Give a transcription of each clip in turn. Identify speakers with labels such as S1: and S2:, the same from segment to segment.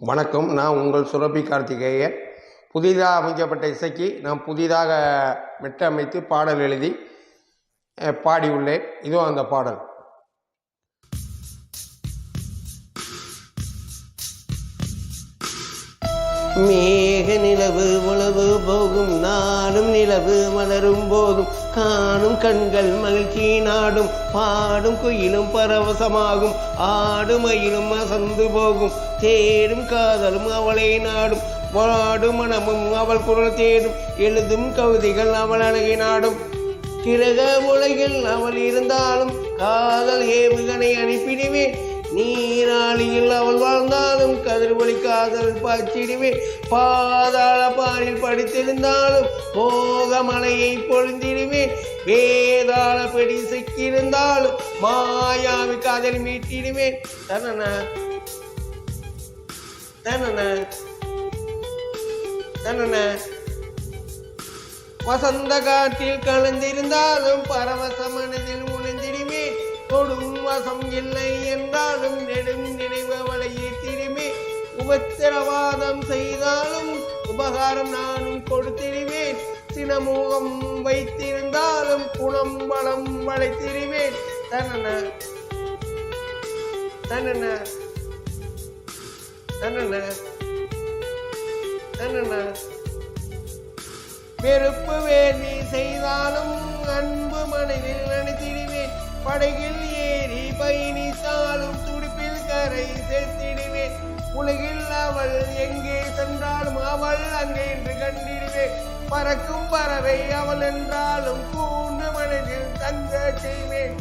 S1: வணக்கம். நான் உங்கள் சுரபி கார்த்திகேயன். புதிதாக அமைக்கப்பட்ட இசைக்கு நான் புதிதாக மெட்டமைத்து பாடல் எழுதி பாடியுள்ளேன். இதோ அந்த பாடல்.
S2: மேக நிலவு உழவு போகும் நாடும் நிலவு மலரும் போதும் காணும் கண்கள் மகிழ்ச்சி நாடும் பாடும் குயிலும் பரவசமாகும். ஆடும் மயிலும் அசந்து போகும் தேடும் காதலும் அவளை நாடும். வாடும் மனமும் அவள் குரல் தேடும் எழுதும் கவிதைகள் அவள் அழகை நாடும். கிரக உலகில் அவள் இருந்தாலும் காதல் ஏவுகணை அனுப்பிடுவேன். நீராளியில் அவள் வாழ்ந்தாலும் கதிர்வொளி காதல் பாய்ச்சிடுவேன் பாதாள பாரில் படித்திருந்தாலும் போக மலையை பொழிந்திடுவேன் வேதாள பெடி சிக்கியிருந்தாலும் மாயாவி காதல் மீட்டிடுவேன் தனன தனன தனன வசந்த காற்றில் கலந்திருந்தாலும் பரவச மனதில் உணர்ந்திடுவேன் கொடும் வசம் இல்லை என்றாலும் நெடும் நினைவவளை ஈர்த்திடுமே உபத்திரவாதம் செய்தாலும் உபகாரம் நானும் கொடுத்திருவேன் சினமூகம் வைத்திருந்தாலும் குணம் பலம் வளைத்திருவேன் தன்னன தன்னன தனன தனன வெறுப்பு வேலி செய்தாலும் அன்பு மனதில் நினைத்திடுவேன் படகில் உலகில் அவள் எங்கே சென்றாலும் அவள் அங்கே என்று கண்டிடுவேன் பறக்கும் பறவை அவள் என்றாலும் கூண்டு மனதில் தங்க செய்வேன்.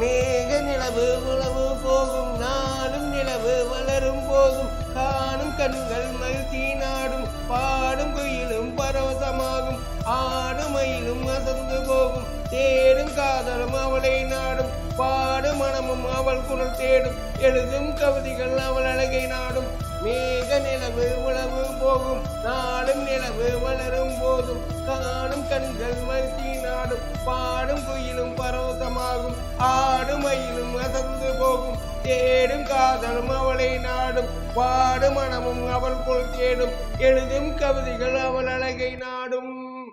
S2: மேக நிலவு உழவு போகும் நாளும் நிலவு வளரும் போகும். காணும் கண்கள் மகிழ்ச்சி நாடும் பாடும் குயிலும் பரவசமாகும். ஆடும் மயிலும் அசந்து போகும் தேடும் காதலும் அவளை நாடும். பாடும் மனமும் அவள் குரல் தேடும் எழுதும் கவிதைகள் அவள் அழகை நாடும். மேக நிலவு உழவு போகும் நாளும் நிலவு வளரும் போதும் காணும் கண்கள் மகிழ்ச்சி நாடும் பாடும் குயிலும் பரவசமாகும் ஆடும் மயிலும் அசந்து போகும். தேடும் காதலும் அவளை நாடும் பாடும் மனமும் அவள் போல் தேடும். எழுதும் கவிதைகள் அவள் அழகை நாடும்.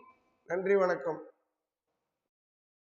S2: நன்றி வணக்கம்.